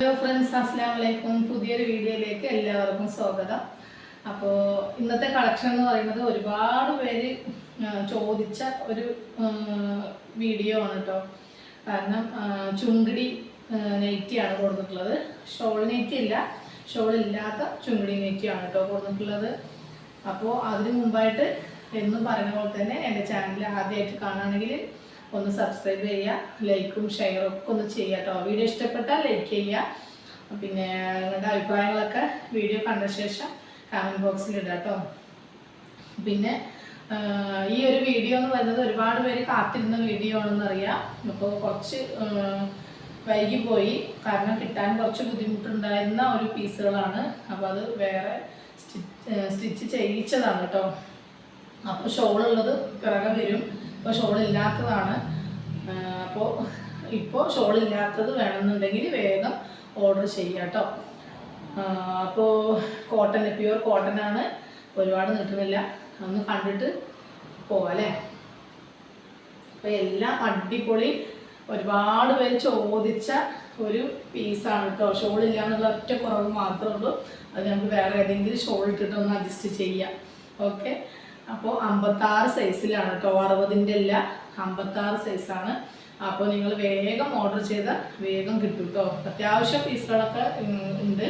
Hello friends അസ്സാം വലൈക്കും പുതിയൊരു വീഡിയോയിലേക്ക് എല്ലാവർക്കും സ്വാഗതം. അപ്പോൾ ഇന്നത്തെ കളക്ഷൻ എന്ന് പറയുന്നത് ഒരുപാട് പേര് ചോദിച്ച ഒരു വീഡിയോ ആണ് കേട്ടോ കാരണം ചുങ്കിടി നെറ്റിയാണ് കൊടുത്തിട്ടുള്ളത്. ഷോൾ നെറ്റി ഇല്ല ഷോൾ ഇല്ലാത്ത ചുങ്കിടി നെറ്റിയാണ് കേട്ടോ കൊടുത്തിട്ടുള്ളത്. അപ്പോൾ അതിന് മുമ്പായിട്ട് എന്ന് പറയുന്ന പോലെ തന്നെ എന്റെ ചാനൽ ആദ്യമായിട്ട് കാണുകയാണെങ്കിൽ ഒന്ന് സബ്സ്ക്രൈബ് ചെയ്യുക ലൈക്കും ഷെയറും ഒക്കെ ഒന്ന് ചെയ്യുക കേട്ടോ വീഡിയോ ഇഷ്ടപ്പെട്ടാൽ ലൈക്ക് ചെയ്യുക. പിന്നെ നിങ്ങളുടെ അഭിപ്രായങ്ങളൊക്കെ വീഡിയോ കണ്ട ശേഷം കമന്റ് ബോക്സിൽ ഇടുക കേട്ടോ പിന്നെ ഈ ഒരു വീഡിയോ എന്ന് പറയുന്നത് ഒരുപാട് പേര് കാത്തിരുന്ന വീഡിയോ ആണെന്ന് അറിയാം. അപ്പോൾ കുറച്ച് വൈകിപ്പോയി. കാരണം കിട്ടാൻ കുറച്ച് ബുദ്ധിമുട്ടുണ്ടായിരുന്ന ഒരു പീസുകളാണ്. അപ്പോൾ അത് വേറെ സ്റ്റിച്ച് ചെയ്യിച്ചതാണ് കേട്ടോ അപ്പോൾ ഷോളുള്ളത് പിറകെ വരും. ഇപ്പോൾ ഷോൾ ഇല്ലാത്തതാണ്. അപ്പോൾ ഇപ്പോൾ ഷോൾ ഇല്ലാത്തത് വേണമെന്നുണ്ടെങ്കിൽ വേഗം ഓർഡർ ചെയ്യാം കേട്ടോ. അപ്പോൾ കോട്ടൺ പ്യുവർ കോട്ടൺ ആണ്. ഒരുപാട് നീട്ടുന്നില്ല. ഒന്ന് കണ്ടിട്ട് പോവാല്ലേ അപ്പോൾ എല്ലാം അടിപൊളി. ഒരുപാട് പേര് ചോദിച്ച ഒരു പീസാണ് കേട്ടോ. ഷോൾ ഇല്ല എന്നുള്ള ഒറ്റ കുറവ് മാത്രമേ ഉള്ളൂ. അത് നമുക്ക് വേറെ ഏതെങ്കിലും ഷോൾ ഇട്ടിട്ടൊന്ന് അഡ്ജസ്റ്റ് ചെയ്യാം. ഓക്കെ അപ്പോൾ അമ്പത്താറ് സൈസിലാണ് കേട്ടോ അറുപതിന്റെ അല്ല അമ്പത്താറ് സൈസാണ് അപ്പോൾ നിങ്ങൾ വേഗം ഓർഡർ ചെയ്താൽ വേഗം കിട്ടും കേട്ടോ അത്യാവശ്യം പീസുകളൊക്കെ ഉണ്ട്.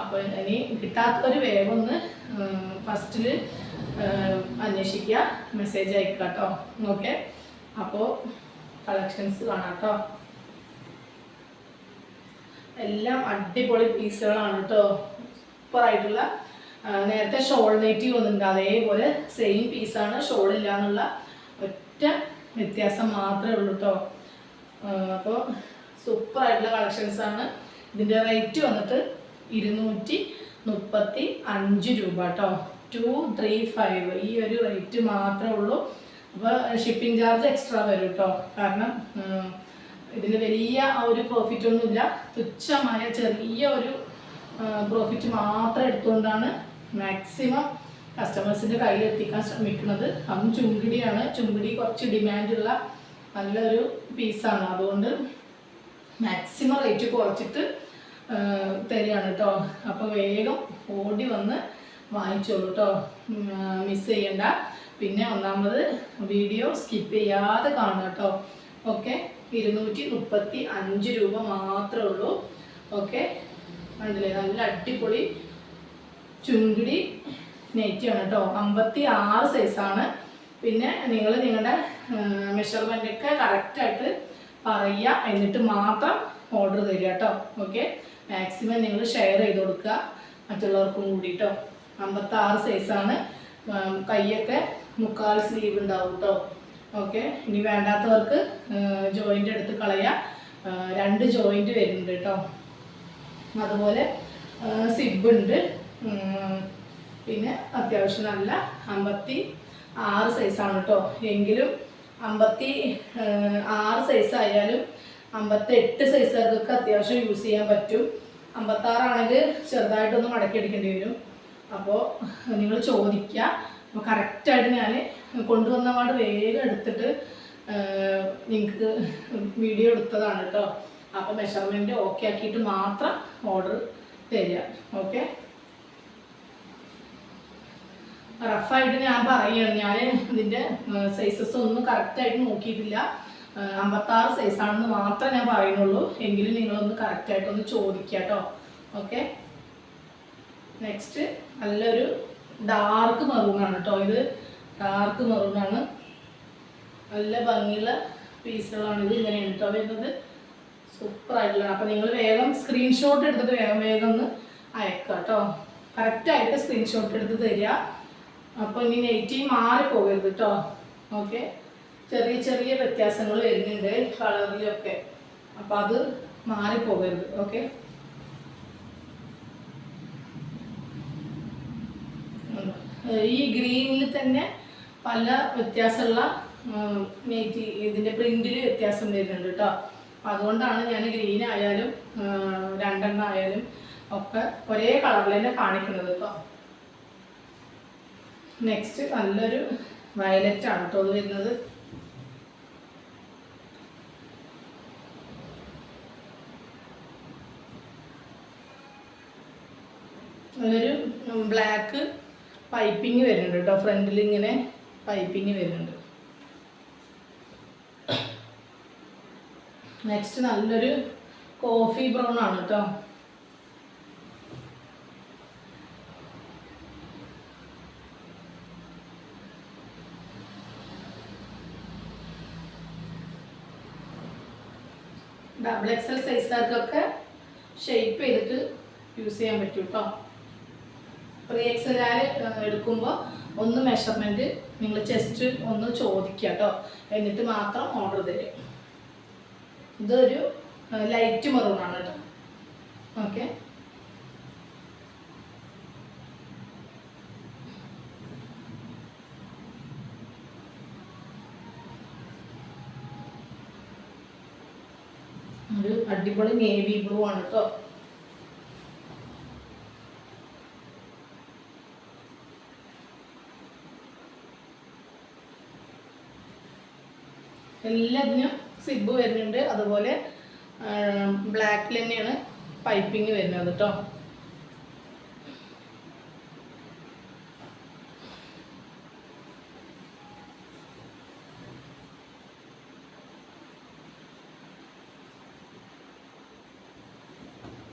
അപ്പോൾ ഇനി കിട്ടാത്തവർ വേഗം ഒന്ന് ഫസ്റ്റിൽ അന്വേഷിക്കുക മെസ്സേജ് അയക്കുക കേട്ടോ ഓക്കെ? അപ്പോൾ കളക്ഷൻസ് കാണാം കേട്ടോ എല്ലാം അടിപൊളി പീസുകളാണ് കേട്ടോ സൂപ്പറായിട്ടുള്ള നേരത്തെ ഷോൾ നെറ്റി വന്നിട്ടുണ്ട്. അതേപോലെ സെയിം പീസാണ് ഷോളില്ല എന്നുള്ള ഒറ്റ വ്യത്യാസം മാത്രമേ ഉള്ളൂ കേട്ടോ അപ്പോൾ സൂപ്പറായിട്ടുള്ള കളക്ഷൻസ് ആണ്. ഇതിന്റെ റേറ്റ് വന്നിട്ട് ഇരുന്നൂറ്റി മുപ്പത്തി അഞ്ച് രൂപ കേട്ടോ ടു ത്രീ ഫൈവ് ഈ ഒരു റേറ്റ് മാത്രമേ ഉള്ളൂ. അപ്പോൾ ഷിപ്പിംഗ് ചാർജ് എക്സ്ട്രാ വരും കേട്ടോ കാരണം ഇതിൽ വലിയ ഒരു പ്രോഫിറ്റ് ഒന്നുമില്ല. തുച്ഛമായ ചെറിയ ഒരു പ്രോഫിറ്റ് മാത്രം എടുത്തുകൊണ്ടാണ് മാക്സിമം കസ്റ്റമേഴ്സിന്റെ കയ്യിൽ എത്തിക്കാൻ ശ്രമിക്കുന്നത്. അതും ചുങ്കിടിയാണ്. ചുങ്കിടി കുറച്ച് ഡിമാൻഡുള്ള നല്ലൊരു പീസാണ് അതുകൊണ്ട് മാക്സിമം റേറ്റ് കുറച്ചിട്ട് തരികയാണ് കേട്ടോ അപ്പോൾ വേഗം ഓടി വന്ന് വാങ്ങിച്ചോളൂ കേട്ടോ മിസ് ചെയ്യണ്ട. പിന്നെ ഒന്നാമത് വീഡിയോ സ്കിപ്പ് ചെയ്യാതെ കാണുക കേട്ടോ ഓക്കെ ഇരുന്നൂറ്റി മുപ്പത്തി അഞ്ച് രൂപ മാത്രമേ ഉള്ളൂ. ഓക്കെ കണ്ടില്ലേ? നല്ല അടിപൊളി ചുങ്കിടി നെറ്റിയാണ് കേട്ടോ. അമ്പത്തി ആറ് സൈസാണ് പിന്നെ നിങ്ങൾ നിങ്ങളുടെ മെഷർമെന്റ് ഒക്കെ കറക്റ്റായിട്ട് പറയുക. എന്നിട്ട് മാത്രം ഓർഡർ തരിക കേട്ടോ. ഓക്കെ മാക്സിമം നിങ്ങൾ ഷെയർ ചെയ്ത് കൊടുക്കുക. മറ്റുള്ളവർക്കും കൂടി കേട്ടോ. അമ്പത്താറ് സൈസാണ് കൈയൊക്കെ മുക്കാൽ സ്ലീവ് ഉണ്ടാവും കേട്ടോ. ഓക്കെ ഇനി വേണ്ടാത്തവർക്ക് ജോയിന്റ് എടുത്ത് കളയുക. രണ്ട് ജോയിന്റ് വരുന്നുണ്ട് കേട്ടോ. അതുപോലെ സിബ് ഉണ്ട്. പിന്നെ അത്യാവശ്യം നല്ല അമ്പത്തി ആറ് സൈസാണ് കേട്ടോ എങ്കിലും അമ്പത്തി ആറ് സൈസായാലും അമ്പത്തി എട്ട് സൈസുകാർക്കൊക്കെ അത്യാവശ്യം യൂസ് ചെയ്യാൻ പറ്റും. അമ്പത്താറാണെങ്കിൽ ചെറുതായിട്ടൊന്ന് മടക്കി എടുക്കേണ്ടി വരും. അപ്പോൾ നിങ്ങൾ ചോദിക്കുക അപ്പോൾ കറക്റ്റായിട്ട് ഞാൻ കൊണ്ടുവന്ന പാട് വേഗം എടുത്തിട്ട് നിങ്ങൾക്ക് വീഡിയോ എടുത്തതാണ് കേട്ടോ അപ്പോൾ മെഷർമെന്റ് ഓക്കെ ആക്കിയിട്ട് മാത്രം ഓർഡർ തരിക. ഓക്കെ റഫായിട്ട് ഞാൻ പറയുകയാണ്. ഞാൻ ഇതിന്റെ സൈസസ് ഒന്നും കറക്റ്റായിട്ട് നോക്കിയിട്ടില്ല. അമ്പത്താറ് സൈസാണെന്ന് മാത്രമേ ഞാൻ പറയുന്നുള്ളൂ. എങ്കിലും നിങ്ങളൊന്ന് കറക്റ്റായിട്ടൊന്ന് ചോദിക്കുക കേട്ടോ ഓക്കെ നെക്സ്റ്റ് നല്ലൊരു ഡാർക്ക് മറൂണാണ് കേട്ടോ ഇത്. ഡാർക്ക് മറൂണാണ് നല്ല ഭംഗിയുള്ള പീസുകളാണ് ഇത് ഇങ്ങനെയാണ് കേട്ടോ വരുന്നത്. സൂപ്പർ അപ്പോൾ നിങ്ങൾ വേഗം സ്ക്രീൻഷോട്ട് എടുത്തിട്ട് വേഗം വേഗം ഒന്ന് അയക്കുക കേട്ടോ കറക്റ്റായിട്ട് സ്ക്രീൻഷോട്ട് എടുത്ത് തരിക. അപ്പോൾ ഇനി നെറ്റി മാറി പോകരുത് കേട്ടോ ഓക്കെ ചെറിയ ചെറിയ വ്യത്യാസങ്ങൾ വരുന്നുണ്ട് കളറിലൊക്കെ. അപ്പോൾ അത് മാറി പോകരുത്. ഓക്കെ ഈ ഗ്രീനിൽ തന്നെ പല വ്യത്യാസമുള്ള നെയ്റ്റി ഇതിന്റെ പ്രിന്റിൽ വ്യത്യാസം വരുന്നുണ്ട് കേട്ടോ അതുകൊണ്ടാണ് ഞാൻ ഗ്രീൻ ആയാലും രണ്ടെണ്ണം ആയാലും ഒക്കെ ഒരേ കളറിൽ തന്നെ കാണിക്കുന്നത് കേട്ടോ നെക്സ്റ്റ് നല്ലൊരു വയലറ്റ് ആണ് കേട്ടോ വരുന്നത്. നല്ലൊരു ബ്ലാക്ക് പൈപ്പിംഗ് വരുന്നുണ്ട് കേട്ടോ. ഫ്രണ്ടിൽ ഇങ്ങനെ പൈപ്പിംഗ് വരുന്നുണ്ട്. നെക്സ്റ്റ് നല്ലൊരു കോഫി ബ്രൗൺ ആണ് കേട്ടോ. ഡബിൾ എക്സൽ സൈസുകാർക്കൊക്കെ ഷെയ്പ്പ് ചെയ്തിട്ട് യൂസ് ചെയ്യാൻ പറ്റും കേട്ടോ ത്രീ എക്സൽ എടുക്കുമ്പോൾ ഒന്ന് മെഷർമെന്റ് നിങ്ങൾ ചെസ്റ്റ് ഒന്ന് ചോദിക്കുക കേട്ടോ എന്നിട്ട് മാത്രം ഓർഡർ തരും. ഇതൊരു ലൈറ്റ് മെറൂണാണ് കേട്ടോ ഓക്കെ ഒരു അടിപൊളി നേവി ബ്ലൂ ആണ് കേട്ടോ എല്ലാത്തിനും സിബ് വരുന്നുണ്ട്. അതുപോലെ ബ്ലാക്കിൽ തന്നെയാണ് പൈപ്പിംഗ് വരുന്നത് കേട്ടോ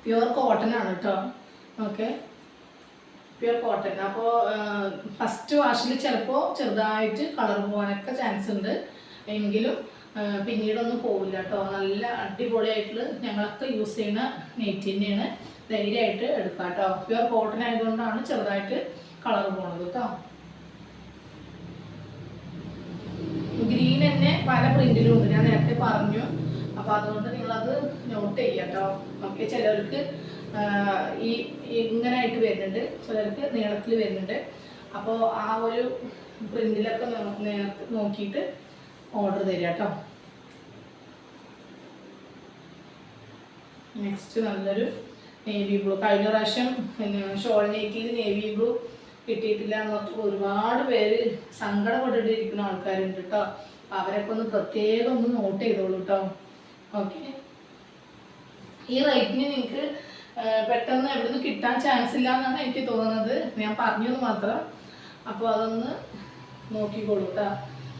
പ്യുവർ കോട്ടൺ ആണ് കേട്ടോ ഓക്കെ പ്യുവർ കോട്ടൺ അപ്പോൾ ഫസ്റ്റ് വാഷിൽ ചിലപ്പോൾ ചെറുതായിട്ട് കളർ പോകാനൊക്കെ ചാൻസ് ഉണ്ട്. എങ്കിലും പിന്നീടൊന്നും പോവില്ല കേട്ടോ നല്ല അടിപൊളിയായിട്ടുള്ള ഞങ്ങളൊക്കെ യൂസ് ചെയ്യുന്ന നെറ്റ് തന്നെയാണ്. ധൈര്യമായിട്ട് എടുക്കാം കേട്ടോ പ്യുവർ കോട്ടൺ ആയതുകൊണ്ടാണ് ചെറുതായിട്ട് കളർ പോണത് കേട്ടോ ഗ്രീൻ തന്നെ പല പ്രിന്റിലും ഉണ്ട്. ഞാൻ നേരത്തെ പറഞ്ഞു. അപ്പൊ അതുകൊണ്ട് നിങ്ങളത് നോട്ട് ചെയ്യാം കേട്ടോ ഓക്കെ ചിലർക്ക് ഈ ഇങ്ങനായിട്ട് വരുന്നുണ്ട് ചിലർക്ക് നീളത്തിൽ വരുന്നുണ്ട്. അപ്പോൾ ആ ഒരു പ്രിന്റിലൊക്കെ നേരത്തെ നോക്കിയിട്ട് ഓർഡർ തരിക കേട്ടോ നെക്സ്റ്റ് നല്ലൊരു നേവി ബ്ലൂ കഴിഞ്ഞ പ്രാവശ്യം പിന്നെ ഷോൾ നെറ്റിൽ നേവി ബ്ലൂ കിട്ടിയിട്ടില്ല എന്നൊക്കെ ഒരുപാട് പേര് സങ്കടപ്പെട്ടിട്ടിരിക്കുന്ന ആൾക്കാരുണ്ട് കേട്ടോ അവരൊക്കെ ഒന്ന് പ്രത്യേകം ഒന്ന് നോട്ട് ചെയ്തോളൂ കേട്ടോ ഓക്കെ ഈ റേറ്റിന് നിങ്ങൾക്ക് പെട്ടെന്ന് എവിടുന്ന് കിട്ടാൻ ചാൻസ് ഇല്ല എന്നാണ് എനിക്ക് തോന്നുന്നത്. ഞാൻ പറഞ്ഞത് മാത്രം. അപ്പോൾ അതൊന്ന് നോക്കിക്കോളൂ കേട്ടോ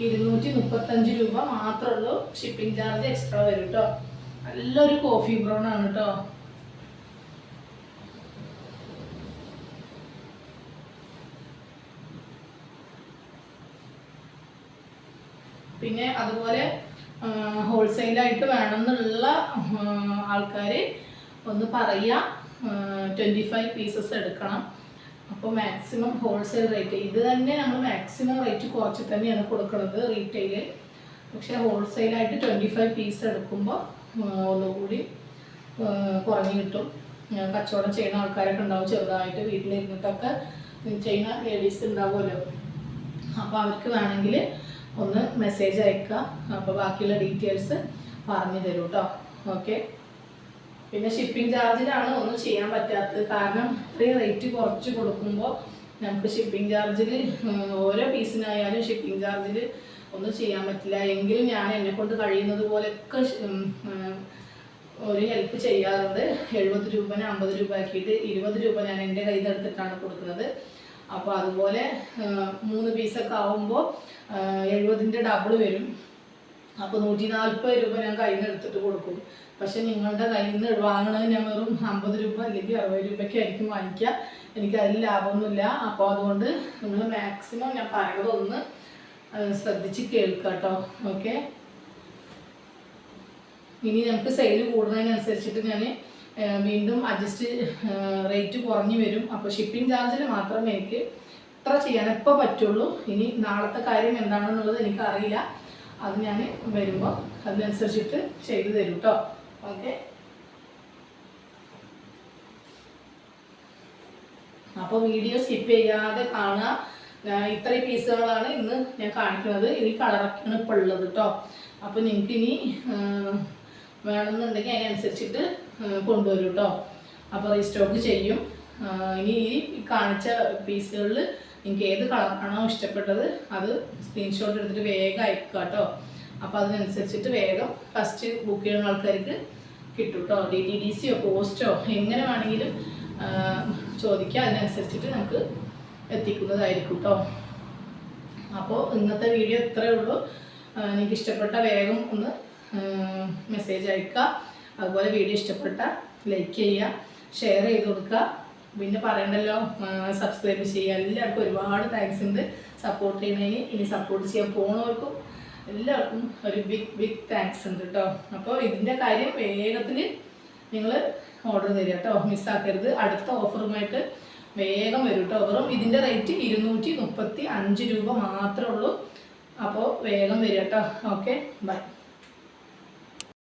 ഇരുന്നൂറ്റി മുപ്പത്തഞ്ച് രൂപ മാത്രമേ ഉള്ളൂ. ഷിപ്പിംഗ് ചാർജ് എക്സ്ട്രാ വരും കേട്ടോ നല്ലൊരു കോഫി ബ്രൗൺ ആണ് കേട്ടോ പിന്നെ അതുപോലെ ഹോൾസെയിലായിട്ട് വേണമെന്നുള്ള ആൾക്കാർ ഒന്ന് പറയുക ട്വന്റി ഫൈവ് പീസസ് എടുക്കണം. അപ്പോൾ മാക്സിമം ഹോൾസെയിൽ റേറ്റ് ഇത് തന്നെ നമ്മൾ മാക്സിമം റേറ്റ് കുറച്ച് തന്നെയാണ് കൊടുക്കുന്നത് റീറ്റെയിൽ പക്ഷേ ഹോൾസെയിലായിട്ട് ട്വന്റി ഫൈവ് പീസ് എടുക്കുമ്പോൾ ഒന്നുകൂടി കുറഞ്ഞ് കിട്ടും. കച്ചവടം ചെയ്യുന്ന ആൾക്കാരൊക്കെ ഉണ്ടാവും ചെറുതായിട്ട് വീട്ടിലിരുന്നിട്ടൊക്കെ ചെയ്യുന്ന ലേഡീസ് ഉണ്ടാവുമല്ലോ. അപ്പോൾ അവർക്ക് വേണമെങ്കിൽ ഒന്ന് മെസ്സേജ് അയക്കുക. അപ്പോൾ ബാക്കിയുള്ള ഡീറ്റെയിൽസ് പറഞ്ഞു തരൂ കേട്ടോ ഓക്കെ പിന്നെ ഷിപ്പിംഗ് ചാർജിലാണ് ഒന്നും ചെയ്യാൻ പറ്റാത്തത്. കാരണം ഇത്രയും റേറ്റ് കുറച്ച് കൊടുക്കുമ്പോൾ നമുക്ക് ഷിപ്പിംഗ് ചാർജിൽ ഓരോ പീസിനായാലും ഷിപ്പിംഗ് ചാർജിൽ ഒന്നും ചെയ്യാൻ പറ്റില്ല. എങ്കിലും ഞാൻ എന്നെ കൊണ്ട് കഴിയുന്നത് പോലെയൊക്കെ ഒരു ഹെൽപ്പ് ചെയ്യാറുണ്ട്. എഴുപത് രൂപന് അമ്പത് രൂപ ആക്കിയിട്ട് ഇരുപത് രൂപ ഞാൻ എന്റെ കയ്യിൽ നിന്ന് എടുത്തിട്ടാണ് കൊടുക്കുന്നത്. അപ്പോൾ അതുപോലെ മൂന്ന് പീസൊക്കെ ആവുമ്പോൾ എഴുപതിന്റെ ഡബിൾ വരും. അപ്പോൾ നൂറ്റി നാൽപ്പത് രൂപ ഞാൻ കയ്യിൽ നിന്ന് എടുത്തിട്ട് കൊടുക്കും. പക്ഷെ നിങ്ങളുടെ കയ്യിൽ നിന്ന് വാങ്ങണത് ഞാൻ വെറും അമ്പത് രൂപ അല്ലെങ്കിൽ അറുപത് രൂപയ്ക്ക് ആയിരിക്കും വാങ്ങിക്കുക. എനിക്ക് അതിൽ ലാഭമൊന്നുമില്ല. അപ്പോൾ അതുകൊണ്ട് നിങ്ങൾ മാക്സിമം ഞാൻ പറയുന്നതൊന്ന് ശ്രദ്ധിച്ച് കേൾക്കുക കേട്ടോ. ഓക്കെ ഇനി നമുക്ക് സെയിൽ കൂടുന്നതിനനുസരിച്ചിട്ട് ഞാൻ വീണ്ടും അഡ്ജസ്റ്റ് റേറ്റ് കുറഞ്ഞു വരും. അപ്പോൾ ഷിപ്പിംഗ് ചാർജിൽ മാത്രമേ എനിക്ക് ഇത്ര ചെയ്യാൻ എപ്പോൾ പറ്റുള്ളൂ. ഇനി നാളത്തെ കാര്യം എന്താണെന്നുള്ളത് എനിക്കറിയില്ല അത് ഞാൻ വരുമ്പോൾ അതിനനുസരിച്ചിട്ട് ചെയ്തു തരും കേട്ടോ ഓക്കെ അപ്പോൾ വീഡിയോ സ്കിപ്പ് ചെയ്യാതെ കാണുക. ഇത്രയും പീസുകളാണ് ഇന്ന് ഞാൻ കാണിക്കുന്നത്. ഈ കളറൊക്കെയാണ് ഇപ്പോൾ ഉള്ളത് കേട്ടോ അപ്പോൾ നിങ്ങൾക്ക് ഇനി വേണമെന്നുണ്ടെങ്കിൽ അതിനനുസരിച്ചിട്ട് കൊണ്ടുവരും കേട്ടോ അപ്പോൾ റീസ്റ്റോക്ക് ചെയ്യും. ഇനി ഈ കാണിച്ച പീസുകളിൽ നിങ്ങൾക്ക് ഏത് കളറാണോ ഇഷ്ടപ്പെട്ടത് അത് സ്ക്രീൻഷോട്ട് എടുത്തിട്ട് വേഗം അയക്കുക കേട്ടോ അപ്പോൾ അതിനനുസരിച്ചിട്ട് വേഗം ഫസ്റ്റ് ബുക്ക് ചെയ്യുന്ന ആൾക്കാർക്ക് കിട്ടും കേട്ടോ ഡി ടി ഡി സിയോ പോസ്റ്റോ എങ്ങനെ വേണമെങ്കിലും ചോദിക്കുക അതിനനുസരിച്ചിട്ട് നമുക്ക് എത്തിക്കുന്നതായിരിക്കും കേട്ടോ അപ്പോൾ ഇന്നത്തെ വീഡിയോ ഇത്രയേ ഉള്ളൂ. എനിക്കിഷ്ടപ്പെട്ട വേഗം ഒന്ന് മെസ്സേജ് അയക്കുക. അതുപോലെ വീഡിയോ ഇഷ്ടപ്പെട്ട ലൈക്ക് ചെയ്യുക ഷെയർ ചെയ്ത് കൊടുക്കുക. പിന്നെ പറയണ്ടല്ലോ സബ്സ്ക്രൈബ് ചെയ്യുക. എല്ലാവർക്കും ഒരുപാട് താങ്ക്സ് ഉണ്ട്. സപ്പോർട്ട് ചെയ്യണതിന് ഇനി സപ്പോർട്ട് ചെയ്യാൻ പോണവർക്കും എല്ലാവർക്കും ഒരു ബിഗ് ബിഗ് താങ്ക്സ് ഉണ്ട് കേട്ടോ അപ്പോൾ ഇതിന്റെ കാര്യം വേഗത്തിൽ നിങ്ങൾ ഓർഡർ തരിക കേട്ടോ മിസ്സാക്കരുത് അടുത്ത ഓഫറുമായിട്ട് വേഗം വരും കേട്ടോ വെറും ഇതിന്റെ റേറ്റ് ഇരുന്നൂറ്റി മുപ്പത്തി അഞ്ച് രൂപ മാത്രമേ ഉള്ളൂ. അപ്പോൾ വേഗം വരിക കേട്ടോ ഓക്കെ ബൈ